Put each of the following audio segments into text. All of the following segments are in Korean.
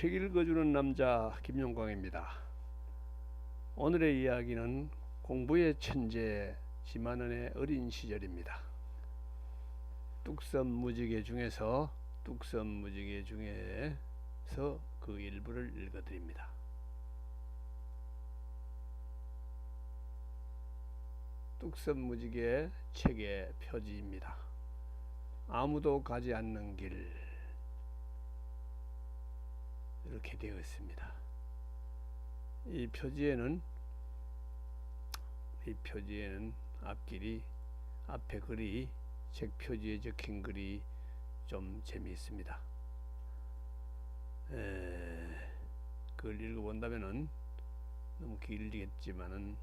책 읽어주는 남자 김용광입니다. 오늘의 이야기는 공부의 천재 지만은의 어린 시절입니다. 뚝섬 무지개 중에서 뚝섬 무지개 중에서 그 일부를 읽어드립니다. 뚝섬 무지개 책의 표지입니다. 아무도 가지 않는 길 이렇게 되어 있습니다. 이 표지에는 이 표지에는 앞길이 앞에 글이 책 표지에 적힌 글이 좀 재미있습니다. 에, 그걸 읽어본다면은 너무 길겠지만은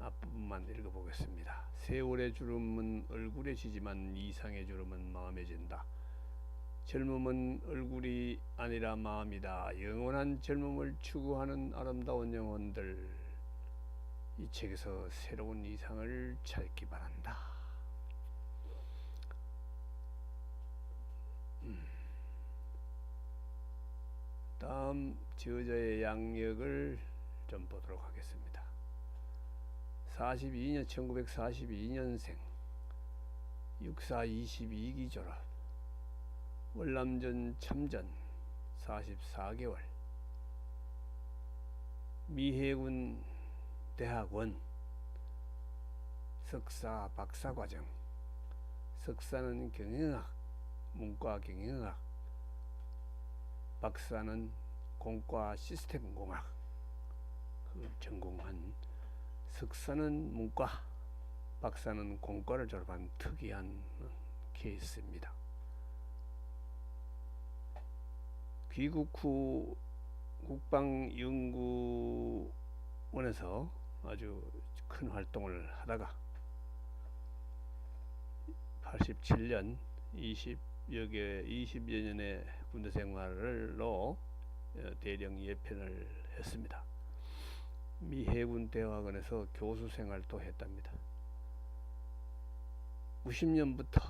앞부분만 읽어보겠습니다. 세월의 주름은 얼굴에 지지만 이상의 주름은 마음에 진다. 젊음은 얼굴이 아니라 마음이다. 영원한 젊음을 추구하는 아름다운 영혼들. 이 책에서 새로운 이상을 찾기 바란다. 음. 다음 저자의 양력을 좀 보도록 하겠습니다. 42년 1942년생 육사 22기 졸업 월남전 참전 44개월. 미해군 대학원 석사 박사 과정. 석사는 경영학 문과 경영학. 박사는 공과 시스템 공학. 그 전공한 석사는 문과 박사는 공과를 졸업한 특이한 케이스입니다. 귀국 후 국방연구원에서 아주 큰 활동을 하다가 87년 20여 개 20여 년의 군대 생활로 어, 대령 예편을 했습니다. 미 해군 대학원에서 교수 생활도 했답니다. 90년부터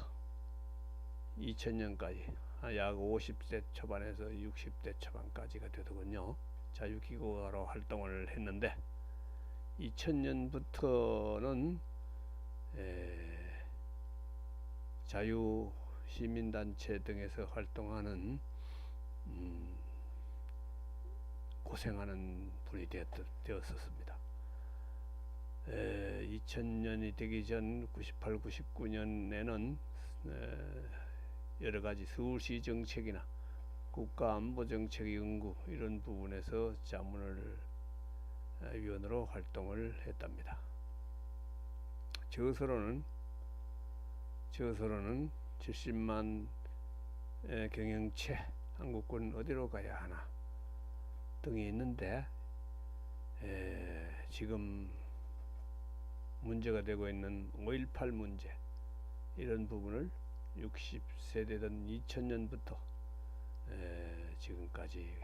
2000년까지 약 50대 초반에서 60대 초반까지가 되더군요. 자유기구가로 활동을 했는데 2000년부터는 자유 시민단체 등에서 활동하는 음, 고생하는 분이 되었, 되었었습니다. 에, 2000년이 되기 전 98, 99년에는 여러 가지 서울시 정책이나 국가 안보 정책 연구 이런 부분에서 자문을 위원으로 활동을 했답니다. 저서로는 저서로는 70만 경영체 한국군 어디로 가야 하나 등이 있는데 에, 지금 문제가 되고 있는 5.18 문제 이런 부분을 60세대던 2000년부터 에, 지금까지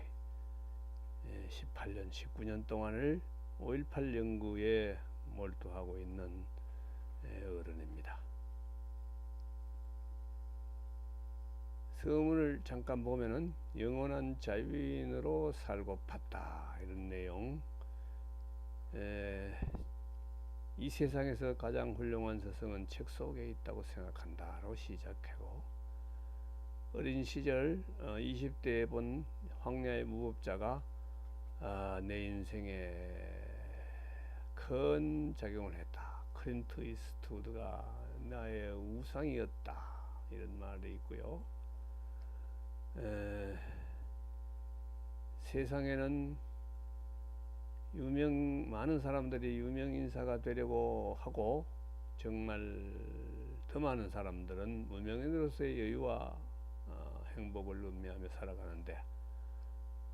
에, 18년, 19년 동안을 5.18 연구에 몰두하고 있는 에, 어른입니다. 서문을 잠깐 보면은 영원한 자유인으로 살고 팠다 이런 내용. 에, 이 세상에서 가장 훌륭한 서성은 책 속에 있다고 생각한다로 시작하고 어린 시절 어, 20대에 본 황야의 무법자가 어, 내 인생에 큰 작용을 했다. 클린트 이스트우드가 나의 우상이었다. 이런 말이 있고요. 에, 세상에는 유명 많은 사람들이 유명 인사가 되려고 하고 정말 더 많은 사람들은 무명인으로서의 여유와 어, 행복을 의미하며 살아가는데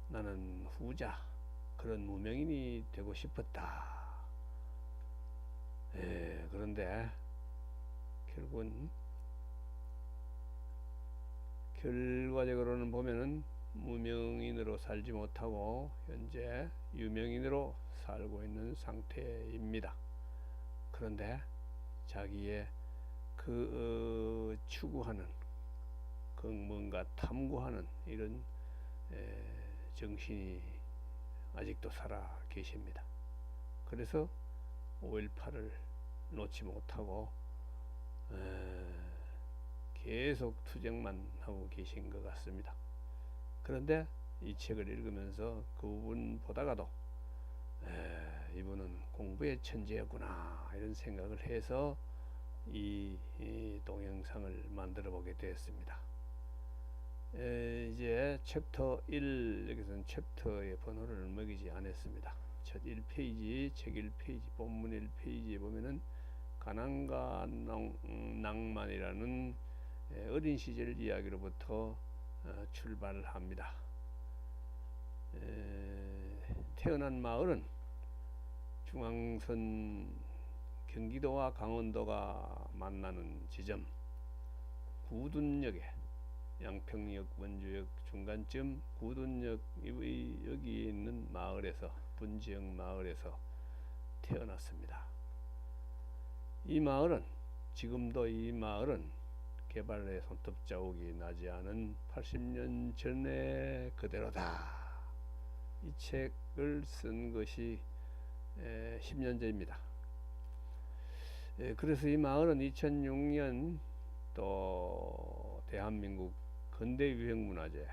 나는 후자 그런 무명인이 되고 싶었다. 에, 그런데 결국은 결과적으로는 보면은 무명인으로 살지 못하고 현재 유명인으로 살고 있는 상태입니다. 그런데 자기의 그 어, 추구하는 그 뭔가 탐구하는 이런 에, 정신이 아직도 살아 계십니다. 그래서 5.18을 놓지 못하고 에, 계속 투쟁만 하고 계신 것 같습니다. 그런데 이 책을 읽으면서 그분 보다가도 에, 이분은 공부의 천재였구나 이런 생각을 해서 이, 이 동영상을 만들어 보게 되었습니다. 에, 이제 챕터 1 여기서는 챕터의 번호를 먹이지 않았습니다. 첫 1페이지 책 1페이지 본문 1페이지에 보면은 가난과 낭, 낭만이라는 어린 시절 이야기로부터 어, 출발합니다. 에, 태어난 마을은 중앙선 경기도와 강원도가 만나는 지점 구둔역에 양평역 원주역 중간쯤 구둔역 여기 있는 마을에서 분지역 마을에서 태어났습니다. 이 마을은 지금도 이 마을은 개발의 손톱 자국이 나지 않은 80년 전의 그대로다. 이 책을 쓴 것이 10년 전입니다. 그래서 이 마을은 2006년 또 대한민국 근대 유형 문화재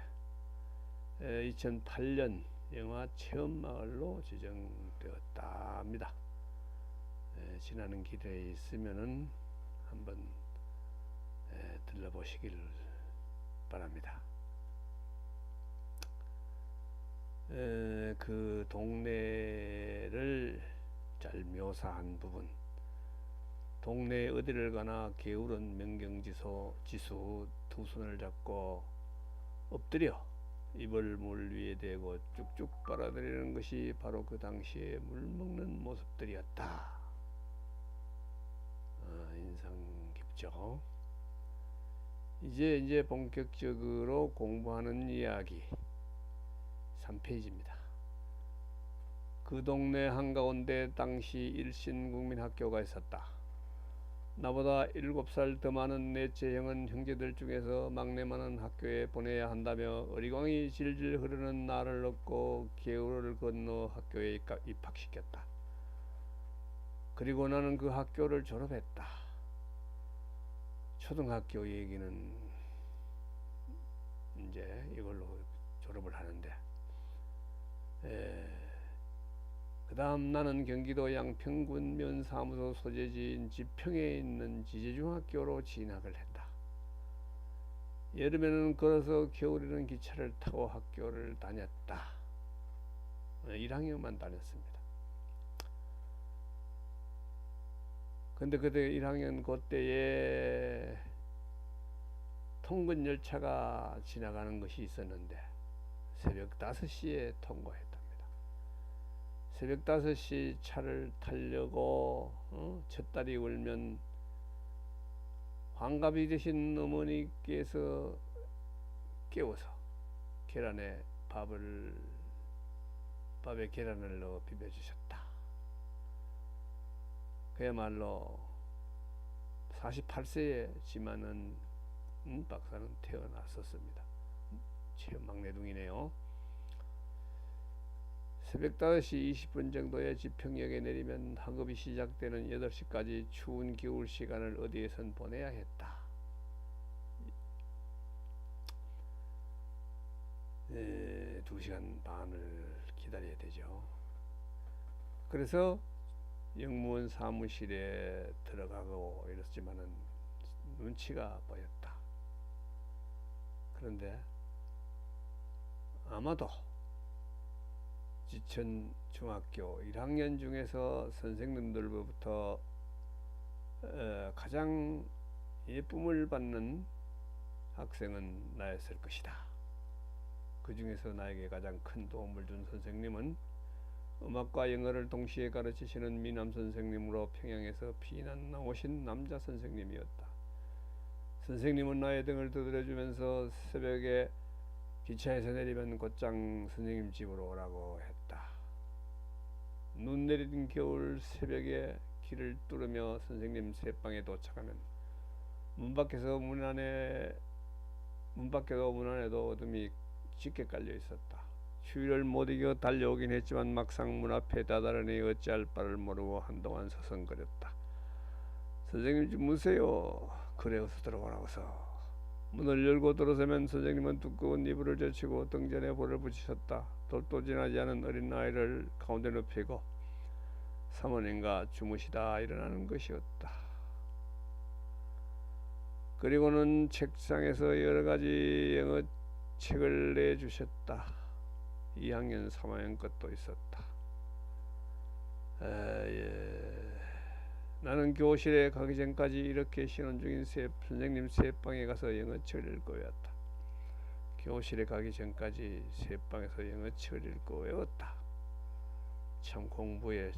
2008년 영화 체험 마을로 지정되었다 합니다. 지나는 길에 있으면은 한번 들러보시길 바랍니다. 에, 그 동네를 잘 묘사한 부분 동네 어디를 가나 게으른 명경지수 지수 두 손을 잡고 엎드려 입을 물 위에 대고 쭉쭉 빨아들이는 것이 바로 그 당시에 물 먹는 모습들이었다. 어, 인상 깊죠. 이제 이제 본격적으로 공부하는 이야기 3페이지입니다. 그 동네 한가운데 당시 일신국민학교가 있었다. 나보다 일곱 살더 많은 넷째 형은 형제들 중에서 막내만은 학교에 보내야 한다며 어리광이 질질 흐르는 나를 얻고 개울을 건너 학교에 입학시켰다. 그리고 나는 그 학교를 졸업했다. 초등학교 얘기는 이제 이걸로 졸업을 하는데 그 다음 나는 경기도 양평군 면 사무소 소재지인 지평에 있는 지제중학교로 진학을 했다. 여름에는 걸어서 겨울에는 기차를 타고 학교를 다녔다. 1학년만 어, 다녔습니다. 근데 그때 1학년 그때에 통근 열차가 지나가는 것이 있었는데 새벽 5시에 통과했답니다. 새벽 5시 차를 타려고 어? 젖다리 울면 환갑이 되신 어머니께서 깨워서 계란에 밥을 밥에 계란을 넣어 비벼주셨다. 그야말로 48세지만은 음, 박사는 태어났었습니다. 제 막내둥이네요. 새벽 5시 20분 정도에 지평역에 내리면 학업이 시작되는 8시까지 추운 겨울 시간을 어디에선 보내야 했다. 에, 2시간 반을 기다려야 되죠. 그래서 영무원 사무실에 들어가고 이랬지만은 눈치가 보였다. 그런데 아마도 지천 중학교 1학년 중에서 선생님들로부터 어, 가장 예쁨을 받는 학생은 나였을 것이다. 그 중에서 나에게 가장 큰 도움을 준 선생님은 음악과 영어를 동시에 가르치시는 미남 선생님으로 평양에서 피난 나오신 남자 선생님이었다. 선생님은 나의 등을 두드려주면서 새벽에 기차에서 내리면 곧장 선생님 집으로 오라고 했다. 눈 내리는 겨울 새벽에 길을 뚫으며 선생님 새방에 도착하면 문 밖에서 문 안에 문 밖에도 문 안에도 어둠이 짙게 깔려 있었다. 추위를 못 이겨 달려오긴 했지만 막상 문 앞에 다다르니 어찌할 바를 모르고 한동안 서성거렸다. 선생님 주무세요. 그래 어서 들어가라고서. 문을 열고 들어서면 선생님은 두꺼운 이불을 젖히고 등전에 볼을 붙이셨다. 돌도 지나지 않은 어린 아이를 가운데 눕히고 사모님과 주무시다 일어나는 것이었다. 그리고는 책상에서 여러 가지 영어 책을 내주셨다. 2학년 3학년 것도 있었다. 에, 예. 나는 교실에 가기 전까지 이렇게 신혼 중인 세, 선생님 세방에 가서 영어 읽고 외웠다. 교실에 가기 전까지 세방에서 영어 읽고 외웠다. 참 공부에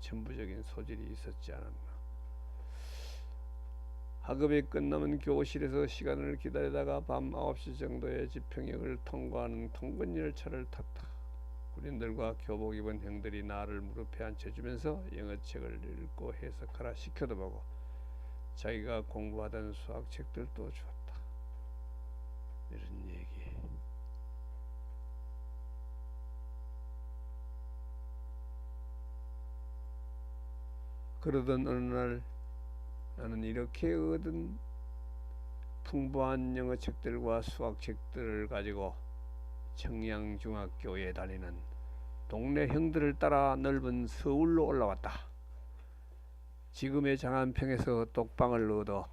전부적인 소질이 있었지 않았나. 학업이 끝나면 교실에서 시간을 기다리다가 밤 9시 정도에 지평역을 통과하는 통근 열차를 탔다. 군인들과 교복 입은 형들이 나를 무릎에 앉혀주면서 영어책을 읽고 해석하라 시켜도 보고 자기가 공부하던 수학책들도 주었다. 이런 얘기. 그러던 어느 날 나는 이렇게 얻은 풍부한 영어 책들과 수학 책들을 가지고 청양중학교에 다니는 동네 형들을 따라 넓은 서울로 올라왔다. 지금의 장안평에서 독방을 얻어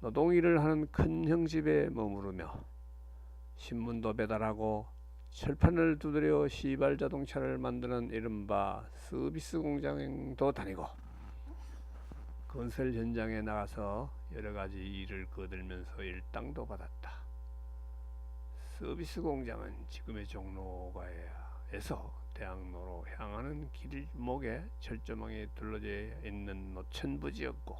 노동일을 하는 큰 형 집에 머무르며 신문도 배달하고 철판을 두드려 시발 자동차를 만드는 이른바 서비스 공장도 다니고 건설 현장에 나가서 여러 가지 일을 거들면서 일당도 받았다. 서비스 공장은 지금의 종로가에서 대학로로 향하는 길목에 철조망이 둘러져 있는 노천부지였고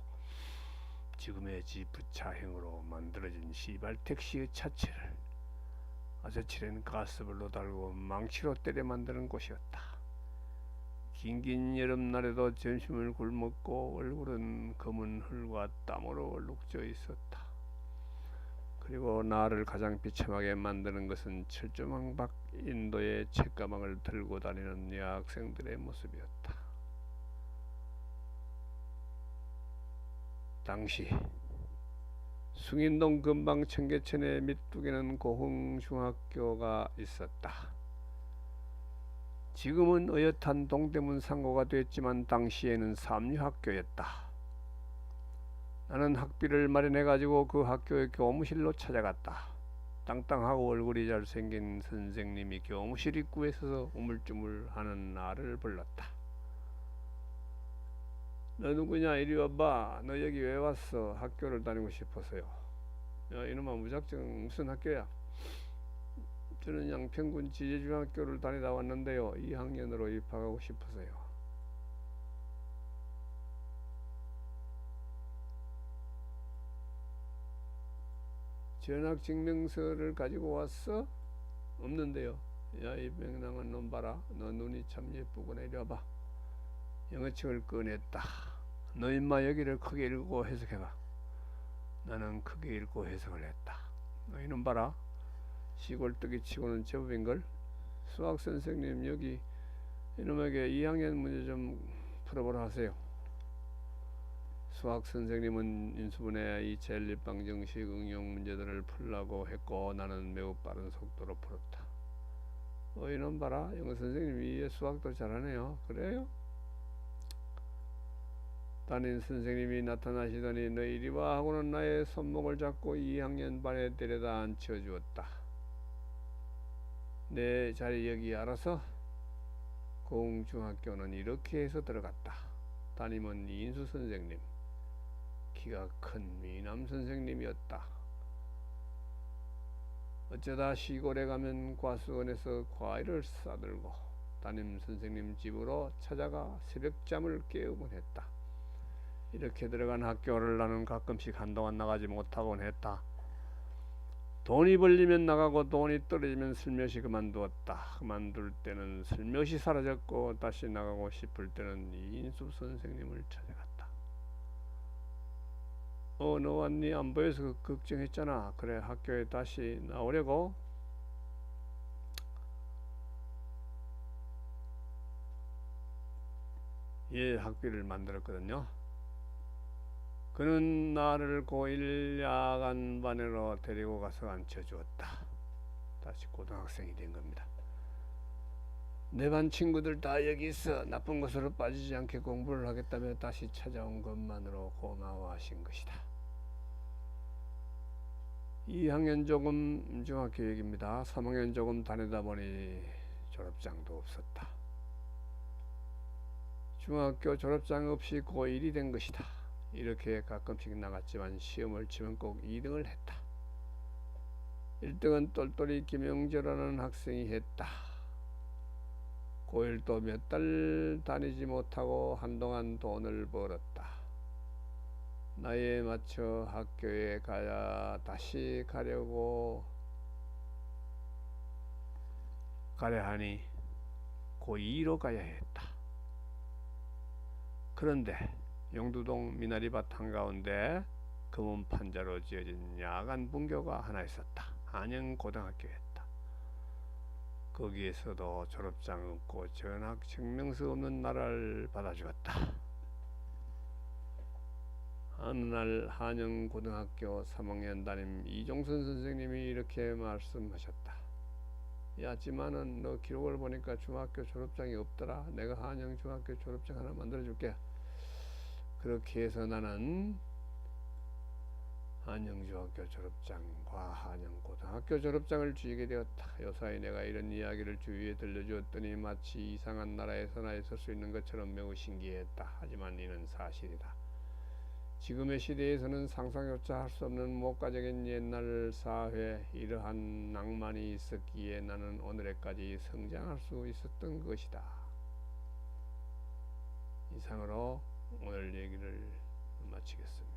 지금의 지프차형으로 만들어진 시발 택시의 차체를 아저씨는 가스불로 달고 망치로 때려 만드는 곳이었다. 긴긴 여름날에도 점심을 굶었고 얼굴은 검은 흙과 땀으로 얼룩져 있었다. 그리고 나를 가장 비참하게 만드는 것은 철조망 밖 인도의 책가방을 들고 다니는 여학생들의 모습이었다. 당시 숭인동 근방 청계천의 밑둑에는 고흥중학교가 있었다. 지금은 어엿한 동대문 상고가 됐지만 당시에는 삼류학교였다. 나는 학비를 마련해 가지고 그 학교의 교무실로 찾아갔다. 땅땅하고 얼굴이 잘생긴 선생님이 교무실 입구에 서서 우물쭈물하는 나를 불렀다. 너 누구냐 이리 와봐. 너 여기 왜 왔어? 학교를 다니고 싶어서요. 야 이놈아 무작정 무슨 학교야? 저는 양평군 지제중학교를 다니다 왔는데요. 2학년으로 입학하고 싶어서요. 전학 증명서를 가지고 왔어? 없는데요. 야, 이 맹랑한 놈 봐라. 너 눈이 참. 이리 와봐. 영어책을 꺼냈다. 너 임마 여기를 크게 읽고 해석해봐. 나는 크게 읽고 해석을 했다. 너 이놈 봐라. 시골뜨기 치고는 제법인걸. 수학 선생님 여기 이놈에게 2학년 문제 좀 풀어보라 하세요. 수학 선생님은 인수분해 이 젤리빵 정식 응용 문제들을 풀라고 했고 나는 매우 빠른 속도로 풀었다. 어 이놈 봐라 영어 선생님이 수학도 잘하네요. 그래요? 담임 선생님이 나타나시더니 너 이리 와 하고는 나의 손목을 잡고 2학년 반에 데려다 앉혀 주었다. 내 자리 여기 알아서 공중학교는 이렇게 해서 들어갔다. 담임은 이인수 선생님. 키가 큰 미남 선생님이었다. 어쩌다 시골에 가면 과수원에서 과일을 싸들고 담임 선생님 집으로 찾아가 새벽잠을 깨우곤 했다. 이렇게 들어간 학교를 나는 가끔씩 한동안 나가지 못하곤 했다. 돈이 벌리면 나가고 돈이 떨어지면 슬며시 그만두었다. 그만둘 때는 슬며시 사라졌고 다시 나가고 싶을 때는 이인수 선생님을 찾아갔다. 어, 너 왔니? 네 안 보여서 그 걱정했잖아. 그래, 학교에 다시 나오려고. 예, 학비를 만들었거든요. 그는 나를 고1 야간 반으로 데리고 가서 앉혀 주었다. 다시 고등학생이 된 겁니다. 내 반 친구들 다 여기 있어 나쁜 것으로 빠지지 않게 공부를 하겠다며 다시 찾아온 것만으로 고마워하신 것이다. 2학년 조금 중학교 얘기입니다. 3학년 조금 다니다 보니 졸업장도 없었다. 중학교 졸업장 없이 고1이 된 것이다. 이렇게 가끔씩 나갔지만 시험을 치면 꼭 2등을 했다. 1등은 똘똘이 김영재라는 학생이 했다. 고1도 몇 달 다니지 못하고 한동안 돈을 벌었다. 나이에 맞춰 학교에 가야 다시 가려고 가려 하니 고2로 가야 했다. 그런데 영두동 미나리밭 한가운데 금은 판자로 지어진 야간 분교가 하나 있었다. 한영 고등학교였다. 거기에서도 졸업장 없고 전학 증명서 없는 나라를 받아주었다. 어느 날 한영 고등학교 3학년 담임 이종선 선생님이 이렇게 말씀하셨다. 야, 지만은 너 기록을 보니까 중학교 졸업장이 없더라. 내가 한영 중학교 졸업장 하나 만들어줄게. 그렇게 해서 나는 한영중학교 졸업장과 한영고등학교 졸업장을 쥐게 되었다. 요사이 내가 이런 이야기를 주위에 들려주었더니 마치 이상한 나라에서나 있을 수 있는 것처럼 매우 신기했다. 하지만 이는 사실이다. 지금의 시대에서는 상상조차 할 수 없는 목가적인 옛날 사회 이러한 낭만이 있었기에 나는 오늘에까지 성장할 수 있었던 것이다. 이상으로 오늘 얘기를 마치겠습니다.